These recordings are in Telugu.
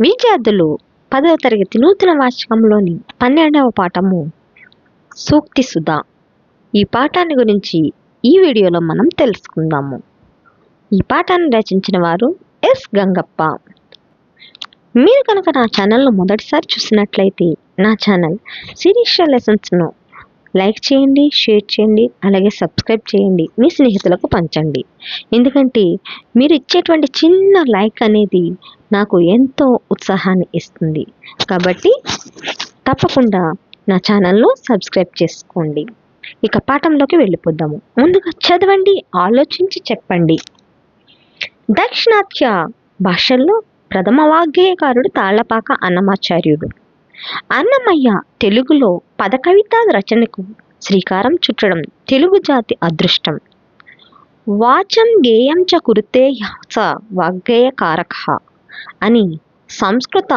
విద్యార్థులు పదవ తరగతి నూతన వార్షికంలోని పన్నెండవ పాఠము సూక్తి సుధా. ఈ పాఠాన్ని గురించి ఈ వీడియోలో మనం తెలుసుకుందాము. ఈ పాఠాన్ని రచించిన వారు ఎస్ గంగప్ప. మీరు కనుక నా ఛానల్ను మొదటిసారి చూసినట్లయితే నా ఛానల్ శిరీష లెసన్స్ను లైక్ చేయండి షేర్ చేయండి అలాగే సబ్స్క్రైబ్ చేయండి. మీ స్నేహితులకు పంచండి. ఎందుకంటే మీరు ఇచ్చేటువంటి చిన్న లైక్ అనేది నాకు ఎంతో ఉత్సాహాన్ని ఇస్తుంది. కాబట్టి తప్పకుండా నా ఛానల్ను సబ్స్క్రైబ్ చేసుకోండి. ఇక పాఠంలోకి వెళ్ళిపోద్దాము ముందుగా చదవండి ఆలోచించి చెప్పండి. దక్షిణాత్య భాషల్లో ప్రథమ వాగ్గేయకారుడు తాళ్ళపాక అన్నమాచార్యుడు. అన్నమయ్య తెలుగులో పదకవిత రచనకు శ్రీకారం చుట్టడం తెలుగు జాతి అదృష్టం. వాచం గేయం చ కురుతే స వాగ్గేయకారక అని సంస్కృత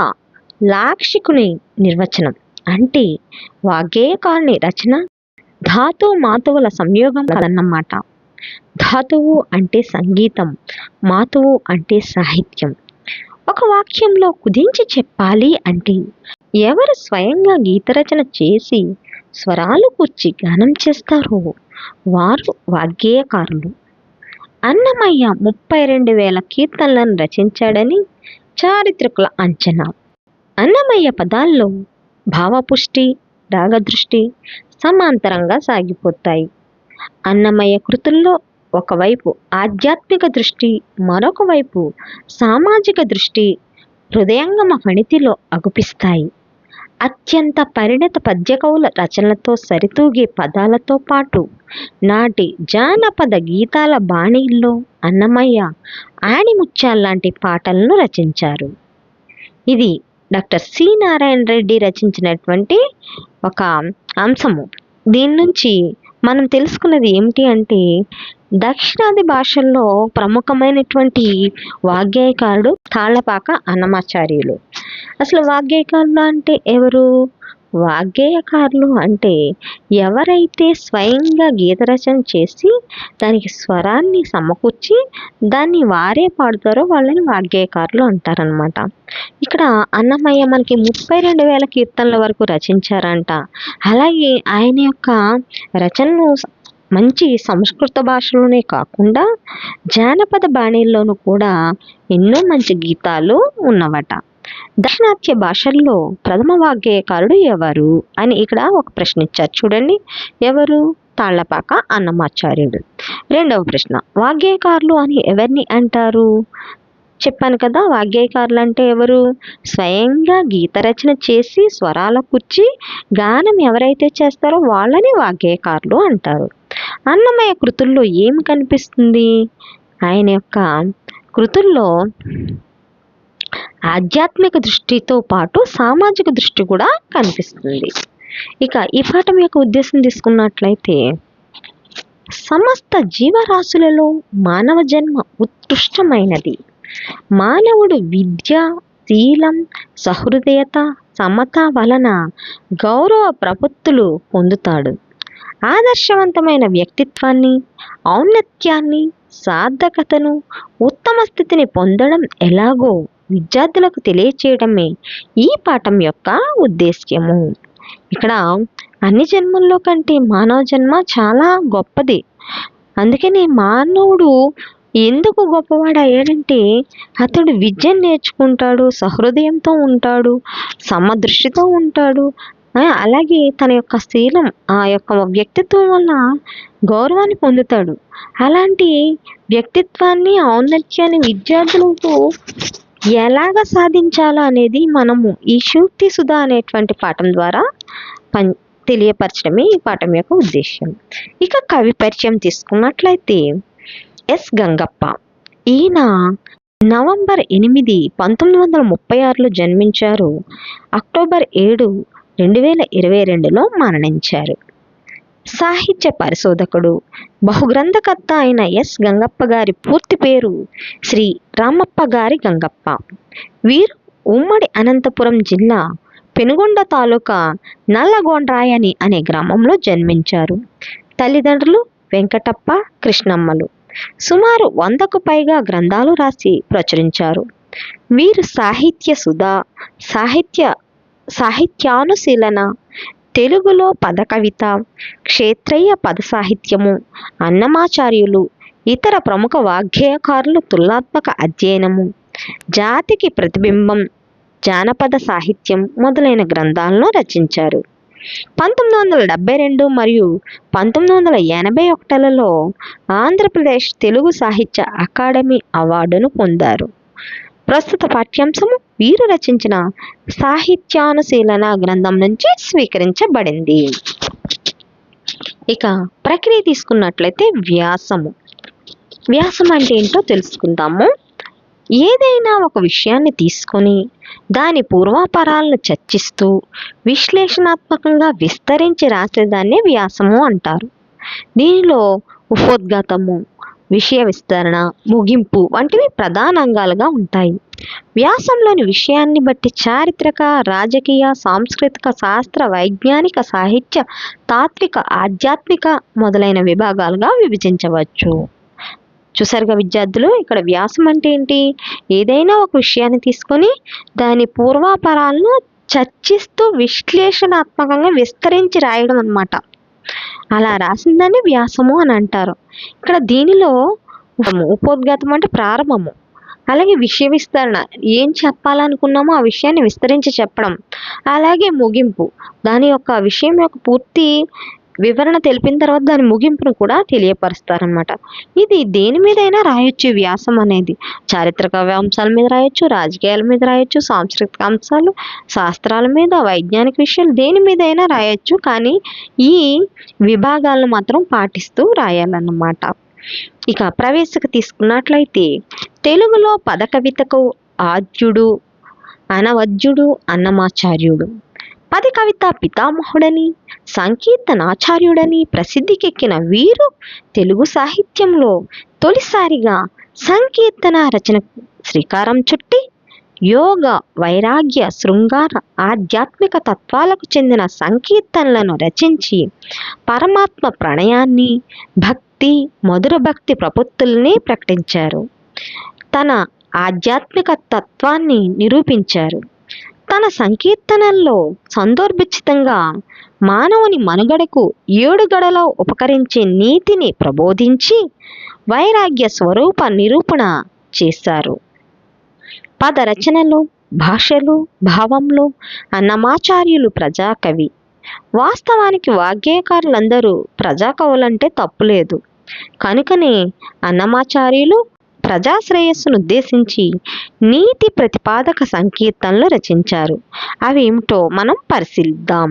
లాక్షికుని నిర్వచనం. అంటే వాగ్గేయకారుని రచన ధాతు మాతువుల సంయోగం కదన్నమాట ధాతువు అంటే సంగీతం మాతువు అంటే సాహిత్యం. ఒక వాక్యంలో కుదించి చెప్పాలి అంటే ఎవరు స్వయంగా గీతరచన చేసి స్వరాలు కూర్చి గానం చేస్తారో వారు వాగ్గేయకారులు. అన్నమయ్య ముప్పై రెండు వేల కీర్తనలను రచించాడని చారిత్రకుల అంచనా. అన్నమయ్య పదాల్లో భావపుష్టి రాగదృష్టి సమాంతరంగా సాగిపోతాయి. అన్నమయ్య కృతుల్లో ఒకవైపు ఆధ్యాత్మిక దృష్టి మరొక వైపు సామాజిక దృష్టి హృదయంగమ ఫణితిలో అగుపిస్తాయి. అత్యంత పరిణత పద్యకవుల రచనలతో సరితూగే పదాలతో పాటు నాటి జానపద గీతాల బాణీల్లో అన్నమయ్య ఆణిముత్యాల్లాంటి పాటలను రచించారు. ఇది డాక్టర్ సి నారాయణ రెడ్డి రచించినటువంటి ఒక అంశము. దీని నుంచి మనం తెలుసుకున్నది ఏమిటి అంటే దక్షిణాది భాషల్లో ప్రముఖమైనటువంటి వాగ్గేయకారుడు తాళ్ళపాక అన్నమాచార్యులు. అసలు వాగ్గేయకారులు అంటే ఎవరు? వాగ్గేయకారులు అంటే ఎవరైతే స్వయంగా గీత రచన చేసి దానికి స్వరాన్ని సమకూర్చి దాన్ని వారే పాడుతారో వాళ్ళని వాగ్గేయకారులు అంటారనమాట ఇక్కడ అన్నమయ్య మనకి ముప్పై రెండు వేల కీర్తనల వరకు రచించారంట. అలాగే ఆయన యొక్క రచనలు మంచి సంస్కృత భాషలోనే కాకుండా జానపద బాణీల్లోనూ కూడా ఎన్నో మంచి గీతాలు ఉన్నవట. దక్షిణాత్య భాషల్లో ప్రథమ వాగ్గేయకారుడు ఎవరు అని ఇక్కడ ఒక ప్రశ్న ఇచ్చారు. చూడండి. ఎవరు? తాళ్ళపాక అన్నమాచార్యుడు. రెండవ ప్రశ్న. వాగ్గేయకారులు అని ఎవరిని అంటారు? చెప్పాను కదా వాగ్గేయకారులు అంటే ఎవరు? స్వయంగా గీత రచన చేసి స్వరాల కూర్చి గానం ఎవరైతే చేస్తారో వాళ్ళని వాగ్గేయకారులు అంటారు. అన్నమయ్య కృతుల్లో ఏం కనిపిస్తుంది? ఆయన యొక్క కృతుల్లో ఆధ్యాత్మిక దృష్టితో పాటు సామాజిక దృష్టి కూడా కనిపిస్తుంది. ఇక ఈ పాఠం యొక్క ఉద్దేశం తీసుకున్నట్లయితే సమస్త జీవరాశులలో మానవ జన్మ ఉత్కృష్టమైనది. మానవుడు విద్య శీలం సహృదయత సమత వలన గౌరవ ప్రపత్తులు పొందుతాడు. ఆదర్శవంతమైన వ్యక్తిత్వాన్ని ఔన్నత్యాన్ని సార్థకతను ఉత్తమ స్థితిని పొందడం ఎలాగో విద్యార్థులకు తెలియచేయడమే ఈ పాఠం యొక్క ఉద్దేశ్యము. ఇక్కడ అన్ని జన్మల్లో కంటే మానవ జన్మ చాలా గొప్పది. అందుకని మానవుడు ఎందుకు గొప్పవాడు అయ్యాడంటే అతడు విద్యను నేర్చుకుంటాడు సహృదయంతో ఉంటాడు సమదృష్టితో ఉంటాడు. అలాగే తన యొక్క శీలం ఆ యొక్క వ్యక్తిత్వం వల్ల గౌరవాన్ని పొందుతాడు. అలాంటి వ్యక్తిత్వాన్ని ఔన్నత్యాన్ని విద్యార్థులకు ఎలాగ సాధించాలో అనేది మనము ఈ శూక్తి సుధా అనేటువంటి పాఠం ద్వారా పం తెలియపరచడమే ఈ పాఠం యొక్క ఉద్దేశం ఇక కవి పరిచయం తీసుకున్నట్లయితే ఎస్ గంగప్ప. ఈయన నవంబర్ ఎనిమిది పంతొమ్మిది వందల ముప్పై ఆరులో జన్మించారు. అక్టోబర్ ఏడు రెండు వేల ఇరవై రెండులో మరణించారు. సాహిత్య పరిశోధకుడు బహుగ్రంథకర్త అయిన ఎస్. గంగప్ప గారి పూర్తి పేరు శ్రీ రామప్ప గారి గంగప్ప. వీరు ఉమ్మడి అనంతపురం జిల్లా పెనుగొండ తాలూకా నల్లగొండ్రాయని అనే గ్రామంలో జన్మించారు. తల్లిదండ్రులు వెంకటప్ప కృష్ణమ్మలు. సుమారు వందకు పైగా గ్రంథాలు రాసి ప్రచురించారు. వీరు సాహిత్య సుధా సాహిత్య సాహిత్యానుశీలన తెలుగులో పద కవిత క్షేత్రయ్య పద సాహిత్యము అన్నమాచార్యులు ఇతర ప్రముఖ వాగ్గేయకారులు తులనాత్మక అధ్యయనము జాతికి ప్రతిబింబం జానపద సాహిత్యం మొదలైన గ్రంథాలను రచించారు. పంతొమ్మిది వందల డెబ్బై రెండు మరియు పంతొమ్మిది వందల ఎనభై ఒకటిలలో ఆంధ్రప్రదేశ్ తెలుగు సాహిత్య అకాడమీ అవార్డును పొందారు. ప్రస్తుత పాఠ్యాంశము వీరు రచించిన సాహిత్యానుశీలన గ్రంథం నుంచి స్వీకరించబడింది. ఇక ప్రక్రియ తీసుకున్నట్లయితే వ్యాసము. వ్యాసం అంటే ఏంటో తెలుసుకుందాము. ఏదైనా ఒక విషయాన్ని తీసుకొని దాని పూర్వాపరాలను చర్చిస్తూ విశ్లేషణాత్మకంగా విస్తరించి రాసేదాన్నే వ్యాసము అంటారు. దీనిలో ఉపోద్ఘాతము విషయ విస్తరణ ముగింపు వంటివి ప్రధాన అంగాలుగా ఉంటాయి. వ్యాసంలోని విషయాన్ని బట్టి చారిత్రక రాజకీయ సాంస్కృతిక శాస్త్ర వైజ్ఞానిక సాహిత్య తాత్విక ఆధ్యాత్మిక మొదలైన విభాగాలుగా విభజించవచ్చు. చూసారుగా విద్యార్థులు ఇక్కడ వ్యాసం అంటే ఏంటి? ఏదైనా ఒక విషయాన్ని తీసుకొని దాని పూర్వాపరాలను చర్చిస్తూ విశ్లేషణాత్మకంగా విస్తరించి రాయడం అన్నమాట. అలా రాసిందాన్ని వ్యాసము అని అంటారు. ఇక్కడ దీనిలో ఉపోద్ఘాతం అంటే ప్రారంభము. అలాగే విషయ విస్తరణ ఏం చెప్పాలనుకున్నామో ఆ విషయాన్ని విస్తరించి చెప్పడం. అలాగే ముగింపు దాని యొక్క విషయం యొక్క పూర్తి వివరణ తెలిపిన తర్వాత దాని ముగింపును కూడా తెలియపరుస్తారనమాట ఇది దేని మీదైనా రాయొచ్చు ఈ వ్యాసం అనేది. చారిత్రక అంశాల మీద రాయొచ్చు రాజకీయాల మీద రాయొచ్చు సాంస్కృతిక అంశాలు శాస్త్రాల మీద వైజ్ఞానిక విషయాలు దేని మీదైనా రాయొచ్చు. కానీ ఈ విభాగాలను మాత్రం పాటిస్తూ రాయాలన్నమాట. ఇక ప్రవేశకు తీసుకున్నట్లయితే తెలుగులో పద కవితకు ఆద్యుడు అనవద్యుడు అన్నమాచార్యుడు. పది కవిత పితామహుడని సంకీర్తనాచార్యుడని ప్రసిద్ధికెక్కిన వీరు తెలుగు సాహిత్యంలో తొలిసారిగా సంకీర్తన రచనకు శ్రీకారం చుట్టి యోగ వైరాగ్య శృంగార ఆధ్యాత్మిక తత్వాలకు చెందిన సంకీర్తనలను రచించి పరమాత్మ ప్రణయాన్ని భక్తి మధుర భక్తి ప్రపత్తుల్ని ప్రకటించారు. తన ఆధ్యాత్మిక తత్వాన్ని నిరూపించారు. తన సంకీర్తనల్లో సందర్భిచితంగా మానవుని మనుగడకు ఏడు గడలో ఉపకరించే నీతిని ప్రబోధించి వైరాగ్య స్వరూప నిరూపణ చేశారు. పద రచనలు భాషలు భావంలో అన్నమాచార్యులు ప్రజాకవి. వాస్తవానికి వాగ్గేయకారులందరూ ప్రజాకవులంటే తప్పులేదు. కనుకనే అన్నమాచార్యులు ప్రజాశ్రేయస్సును ఉద్దేశించి నీతి ప్రతిపాదక సంకీర్తనలు రచించారు. అవి ఏమిటో మనం పరిశీలిద్దాం.